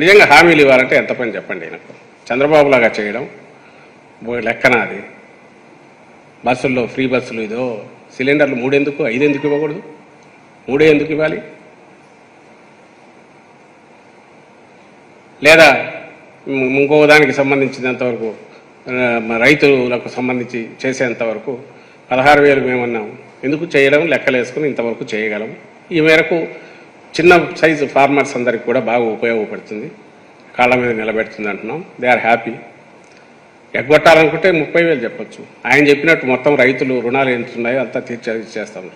నిజంగా హామీలు ఇవ్వాలంటే ఎంత పని చెప్పండి నాకు చంద్రబాబు లాగా చేయడం లెక్కనాది లెక్కన అది? బస్సుల్లో ఫ్రీ బస్సులు ఇదో సిలిండర్లు మూడెందుకు ఐదెందుకు ఇవ్వకూడదు? మూడే ఎందుకు ఇవ్వాలి? లేదా ఇంకో దానికి సంబంధించినంతవరకు రైతులకు సంబంధించి చేసేంతవరకు పదహారు వేలు మేమన్నాం. ఎందుకు చేయడం? లెక్కలేసుకుని ఇంతవరకు చేయగలం. ఈ మేరకు చిన్న సైజు ఫార్మర్స్ అందరికి కూడా బాగా ఉపయోగపడుతుంది. కాళ్ళ మీద నిలబెడుతుంది అంటున్నాం. దే ఆర్ హ్యాపీ ఎగ్గొట్టాలనుకుంటే ముప్పై వేలు చెప్పొచ్చు. ఆయన చెప్పినట్టు మొత్తం రైతులు రుణాలు ఎంతున్నాయో అంతా తీర్చే ఇచ్చేస్తాం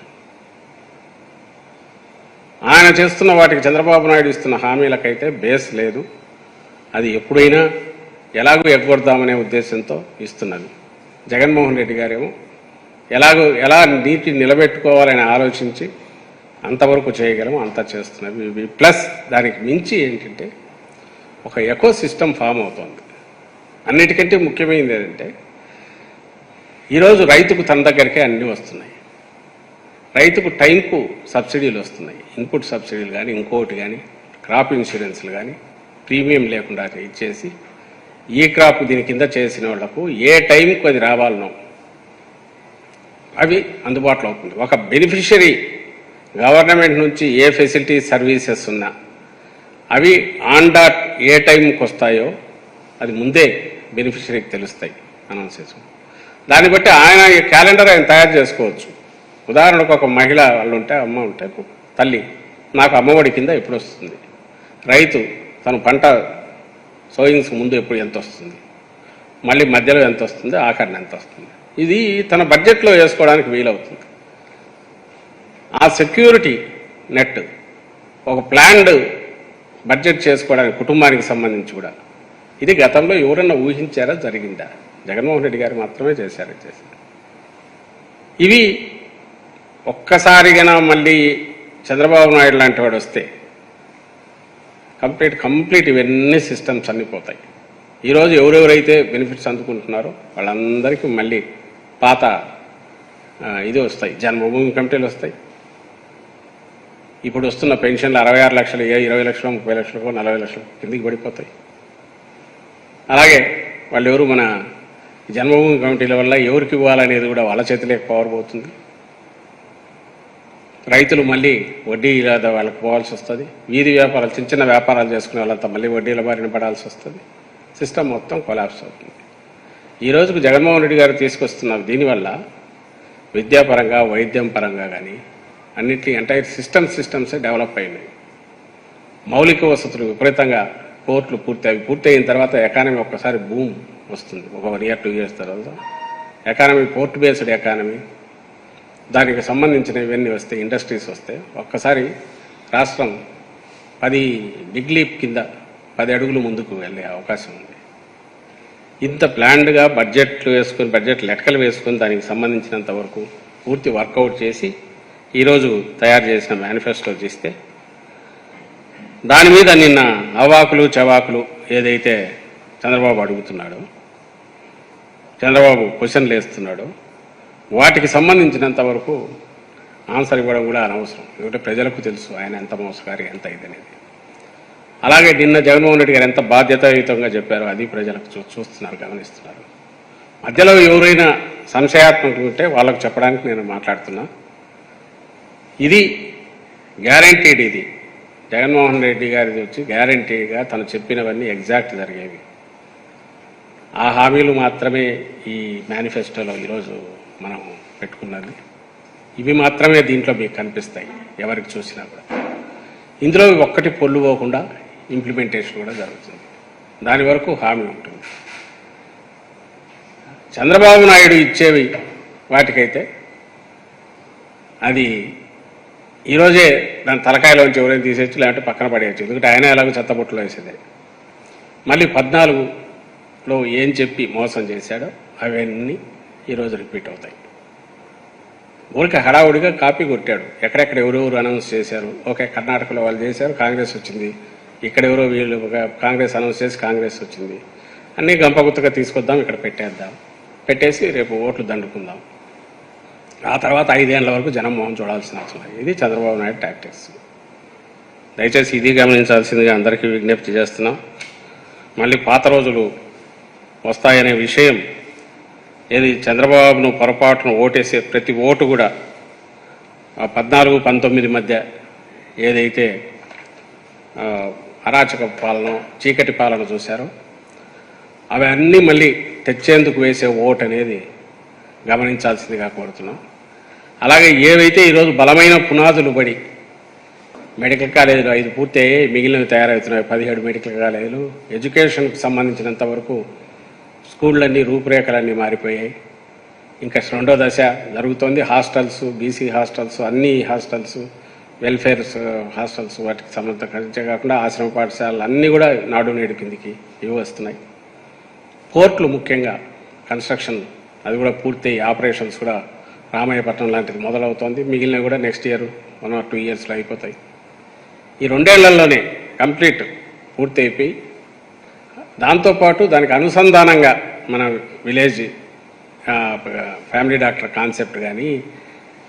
ఆయన చేస్తున్న వాటికి చంద్రబాబు నాయుడు ఇస్తున్న హామీలకైతే బేస్ లేదు. అది ఎప్పుడైనా ఎలాగో ఎగ్గొడదామనే ఉద్దేశంతో ఇస్తున్నది. జగన్మోహన్ రెడ్డి గారేమో ఎలాగో ఎలా నీటిని నిలబెట్టుకోవాలని ఆలోచించి అంతవరకు చేయగలము అంతా చేస్తున్నాం ప్లస్ దానికి మించి ఏంటంటే ఒక ఎకో సిస్టమ్ ఫామ్ అవుతోంది. అన్నిటికంటే ముఖ్యమైనది ఏంటంటే ఈరోజు రైతుకు తన దగ్గరికే అన్నీ వస్తున్నాయి. రైతుకు టైంకు సబ్సిడీలు వస్తున్నాయి. ఇన్పుట్ సబ్సిడీలు కానీ ఇంకోటి కానీ క్రాప్ ఇన్సూరెన్స్లు కానీ ప్రీమియం లేకుండా ఇచ్చేసి ఈ క్రాప్ దీని కింద చేసిన వాళ్ళకు ఏ టైంకు అది రావాలనో అవి అందుబాటులో అవుతుంది. ఒక బెనిఫిషరీ గవర్నమెంట్ నుంచి ఏ ఫెసిలిటీ సర్వీసెస్ ఉన్నా అవి ఆన్ డాట్ ఏ టైంకి వస్తాయో అది ముందే బెనిఫిషరీకి తెలుస్తాయి అనౌన్స్ చేసుకుని దాన్ని బట్టి ఆయన ఈ క్యాలెండర్ ఆయన తయారు చేసుకోవచ్చు. ఉదాహరణకు ఒక మహిళ వాళ్ళు ఉంటే అమ్మ ఉంటే తల్లి నాకు అమ్మఒడి కింద ఎప్పుడు వస్తుంది? రైతు తన పంట సోయింగ్స్ ముందు ఎప్పుడు ఎంత వస్తుంది? మళ్ళీ మధ్యలో ఎంత వస్తుంది? ఆఖరిని ఎంత వస్తుంది? ఇది తన బడ్జెట్లో వేసుకోవడానికి వీలవుతుంది. ఆ సెక్యూరిటీ నెట్ ఒక ప్లాన్డ్ బడ్జెట్ చేసుకోవడానికి కుటుంబానికి సంబంధించి కూడా. ఇది గతంలో ఎవరన్నా ఊహించారా? జరిగిందా? జగన్మోహన్ రెడ్డి గారు మాత్రమే చేశారు చేశారు. ఇవి ఒక్కసారిగా మళ్ళీ చంద్రబాబు నాయుడు లాంటి వాడు వస్తే కంప్లీట్ కంప్లీట్ ఇవన్నీ సిస్టమ్స్ అన్నీ పోతాయి. ఈరోజు ఎవరెవరైతే బెనిఫిట్స్ అందుకుంటున్నారో వాళ్ళందరికీ మళ్ళీ పాత ఇది వస్తాయి. జన్మభూమి కమిటీలు వస్తాయి. ఇప్పుడు వస్తున్న పెన్షన్లు అరవై ఆరు లక్షలు ఏ ఇరవై లక్షలు ముప్పై లక్షలు నలభై లక్షలు కిందికి పడిపోతాయి. అలాగే వాళ్ళు ఎవరు మన జన్మభూమి కమిటీల వల్ల ఎవరికి ఇవ్వాలనేది కూడా వాళ్ళ చేతిలో పవర్ పోతుంది. రైతులు మళ్ళీ వడ్డీ లేదా వాళ్ళకి పోవాల్సి వస్తుంది. వీధి వ్యాపారాలు చిన్న చిన్న వ్యాపారాలు చేసుకునే వాళ్ళంతా మళ్ళీ వడ్డీల బారిన పడాల్సి వస్తుంది. సిస్టమ్ మొత్తం కొలాప్స్ అవుతుంది. ఈ రోజుకు జగన్మోహన్ రెడ్డి గారు తీసుకొస్తున్న దీనివల్ల విద్యాపరంగా వైద్యం పరంగా కానీ అన్నిటి ఎంటైర్ సిస్టమ్ సిస్టమ్సే డెవలప్ అయినాయి. మౌలిక వసతులు విపరీతంగా పోర్ట్లు పూర్తి అవి పూర్తయిన తర్వాత ఎకానమీ ఒక్కసారి బూమ్ వస్తుంది. ఒక వన్ ఇయర్ టూ ఇయర్స్ తర్వాత. ఎకానమీ పోర్ట్ బేస్డ్ ఎకానమీ దానికి సంబంధించిన ఇవన్నీ వస్తే ఇండస్ట్రీస్ వస్తే ఒక్కసారి రాష్ట్రం పది బిగ్ లీప్ కింద పది అడుగులు ముందుకు వెళ్ళే అవకాశం ఉంది. ఇంత ప్లాన్డ్గా బడ్జెట్లు వేసుకొని బడ్జెట్ లెక్కలు వేసుకొని దానికి సంబంధించినంత వరకు పూర్తి వర్కౌట్ చేసి ఈరోజు తయారు చేసిన మేనిఫెస్టో చూస్తే దాని మీద నిన్న అవాకులు చవాకులు ఏదైతే చంద్రబాబు అడుగుతున్నాడో చంద్రబాబు క్వశ్చన్లు వేస్తున్నాడో వాటికి సంబంధించినంత వరకు ఆన్సర్ ఇవ్వడం కూడా అనవసరం. ఎందుకంటే ప్రజలకు తెలుసు ఆయన ఎంత మోసగారి ఎంత ఇదనేది. అలాగే నిన్న జగన్మోహన్ రెడ్డి గారు ఎంత బాధ్యతాయుతంగా చెప్పారో అది ప్రజలకు చూ చూస్తున్నారు గమనిస్తున్నారు. మధ్యలో ఎవరైనా సంశయాత్మకులు ఉంటే వాళ్ళకు చెప్పడానికి నేను మాట్లాడుతున్నా. ఇది గ్యారంటీడ్ ఇది. జగన్మోహన్ రెడ్డి గారిది వచ్చి గ్యారంటీగా తను చెప్పినవన్నీ ఎగ్జాక్ట్ జరిగేవి. ఆ హామీలు మాత్రమే ఈ మేనిఫెస్టోలో ఈరోజు మనం పెట్టుకున్నది. ఇవి మాత్రమే దీంట్లో మీకు కనిపిస్తాయి ఎవరికి చూసినా కూడా. ఇందులో ఒక్కటి పొల్లు పోకుండా ఇంప్లిమెంటేషన్ కూడా జరుగుతుంది. దాని వరకు హామీ ఉంటుంది. చంద్రబాబు నాయుడు ఇచ్చేవి వాటికైతే అది ఈరోజే దాని తలకాయలోంచి ఎవరైనా తీసేయచ్చు లేదంటే పక్కన పడేయచ్చు. ఎందుకంటే ఆయన ఎలాగో చెత్తబుట్టలో వేసేదే. మళ్ళీ పద్నాలుగులో ఏం చెప్పి మోసం చేశాడో అవన్నీ ఈరోజు రిపీట్ అవుతాయి. ఊరికి హడావుడిగా కాపీ కొట్టాడు. ఎక్కడెక్కడ ఎవరెవరు అనౌన్స్ చేశారు. ఓకే కర్ణాటకలో వాళ్ళు చేశారు కాంగ్రెస్ వచ్చింది. ఇక్కడ ఎవరో వీళ్ళు ఒక కాంగ్రెస్ అనౌన్స్ చేసి కాంగ్రెస్ వచ్చింది. అన్నీ గంపగుత్తగా తీసుకొద్దాం ఇక్కడ పెట్టేద్దాం. పెట్టేసి రేపు ఓట్లు దండుకుందాం. ఆ తర్వాత ఐదేళ్ళ వరకు జనం మొహం చూడాల్సిన అవసరం ఇది చంద్రబాబు నాయుడు టాక్టిక్స్ దయచేసి ఇది గమనించాల్సిందిగా అందరికీ విజ్ఞప్తి చేస్తున్నాం. మళ్ళీ పాత రోజులు వస్తాయనే విషయం ఏది చంద్రబాబును పొరపాటును ఓటేసే ప్రతి ఓటు కూడా ఆ పద్నాలుగు పంతొమ్మిది మధ్య ఏదైతే అరాచక పాలన చీకటి పాలన చూశారో అవన్నీ మళ్ళీ తెచ్చేందుకు వేసే ఓటు అనేది గమనించాల్సిందిగా కోరుతున్నాం. అలాగే ఏవైతే ఈరోజు బలమైన పునాదులు పడి మెడికల్ కాలేజీలు ఐదు పూర్తయ్యాయి మిగిలినవి తయారవుతున్నాయి. పదిహేడు మెడికల్ కాలేజీలు ఎడ్యుకేషన్కి సంబంధించినంత వరకు స్కూళ్ళన్నీ రూపురేఖలన్నీ మారిపోయాయి. ఇంకా రెండో దశ జరుగుతోంది. హాస్టల్స్ బీసీ హాస్టల్స్ అన్ని హాస్టల్స్ వెల్ఫేర్ హాస్టల్స్ వాటికి సంబంధించే కాకుండా ఆశ్రమ పాఠశాలలు అన్నీ కూడా నాడు నేడు కిందికి ఇవి వస్తున్నాయి. పోర్ట్లు ముఖ్యంగా కన్స్ట్రక్షన్ అది కూడా పూర్తయి ఆపరేషన్స్ కూడా రామాయపట్నం లాంటిది మొదలవుతోంది. మిగిలినవి కూడా next year one or two ఇయర్స్లో అయిపోతాయి. ఈ రెండేళ్ళలోనే కంప్లీట్ పూర్తి అయిపోయి దాంతోపాటు దానికి అనుసంధానంగా మన విలేజ్ ఫ్యామిలీ డాక్టర్ కాన్సెప్ట్ కానీ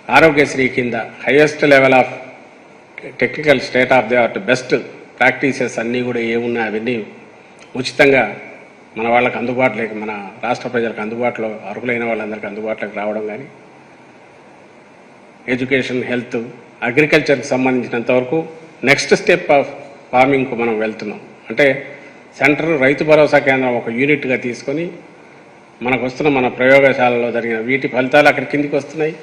ఆరోగ్యశ్రీ కింద highest level of technical state of the art best practices అన్నీ కూడా ఏమున్నాయి అవన్నీ ఉచితంగా మన వాళ్ళకి అందుబాటులోకి మన రాష్ట్ర ప్రజలకు అందుబాటులో అర్హులైన వాళ్ళందరికీ అందుబాటులోకి రావడం కానీ ఎడ్యుకేషన్ హెల్త్ అగ్రికల్చర్కి సంబంధించినంత వరకు నెక్స్ట్ స్టెప్ ఆఫ్ ఫార్మింగ్కు మనం వెళ్తున్నాం. అంటే సెంటర్ రైతు భరోసా కేంద్రం ఒక యూనిట్గా తీసుకొని మనకు వస్తున్న మన ప్రయోగశాలలో జరిగిన వీటి ఫలితాలు అక్కడ కిందికి వస్తున్నాయి.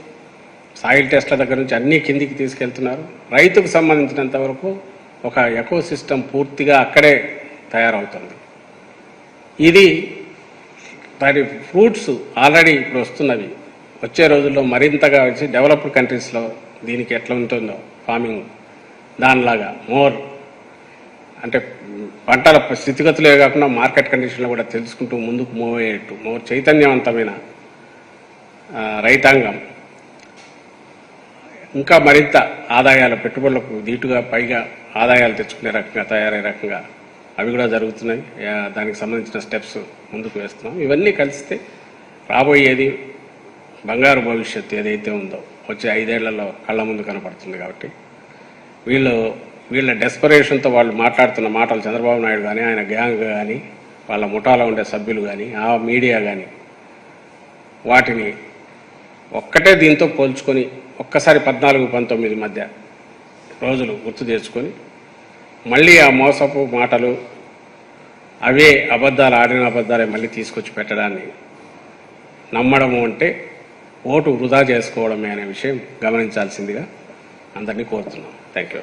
సాయిల్ టెస్ట్ల దగ్గర నుంచి అన్నీ కిందికి తీసుకెళ్తున్నారు. రైతుకు సంబంధించినంత వరకు ఒక ఎకో సిస్టమ్ పూర్తిగా అక్కడే తయారవుతుంది. ఇది దాని ఫ్రూట్స్ ఆల్రెడీ ఇప్పుడు వస్తున్నవి. వచ్చే రోజుల్లో మరింతగా వచ్చి డెవలప్డ్ కంట్రీస్లో దీనికి ఎట్లా ఉంటుందో ఫార్మింగ్ దానిలాగా మోర్ అంటే పంటల స్థితిగతులే కాకుండా మార్కెట్ కండిషన్లు కూడా తెలుసుకుంటూ ముందుకు మూవ్ అయ్యేట్టు మోర్ చైతన్యవంతమైన రైతాంగం. ఇంకా మరింత ఆదాయాల పెట్టుబడులకు దీటుగా పైగా ఆదాయాలు తెచ్చుకునే రకంగా తయారయ్యే రకంగా అవి కూడా జరుగుతున్నాయి. దానికి సంబంధించిన స్టెప్స్ ముందుకు వేస్తున్నాం. ఇవన్నీ కలిస్తే రాబోయేది బంగారు భవిష్యత్తు ఏదైతే ఉందో వచ్చే ఐదేళ్ళలో కళ్ళ ముందు కనపడుతుంది కాబట్టి వీళ్ళు వీళ్ళ డెస్పరేషన్తో వాళ్ళు మాట్లాడుతున్న మాటలు చంద్రబాబు నాయుడు కానీ ఆయన గ్యాంగ్ కానీ వాళ్ళ ముఠాలో ఉండే సభ్యులు కానీ ఆ మీడియా కానీ వాటిని ఒక్కటే దీంతో పోల్చుకొని ఒక్కసారి పద్నాలుగు పంతొమ్మిది మధ్య రోజులు గుర్తు తెచ్చుకొని మళ్ళీ ఆ మోసపు మాటలు అవే అబద్ధాలు ఆడిన అబద్ధాలే మళ్ళీ తీసుకొచ్చి పెట్టడాన్ని నమ్మడము అంటే ఓటు వృధా చేసుకోవడమే అనే విషయం గమనించాల్సిందిగా అందరినీ కోరుతున్నాం. Thank you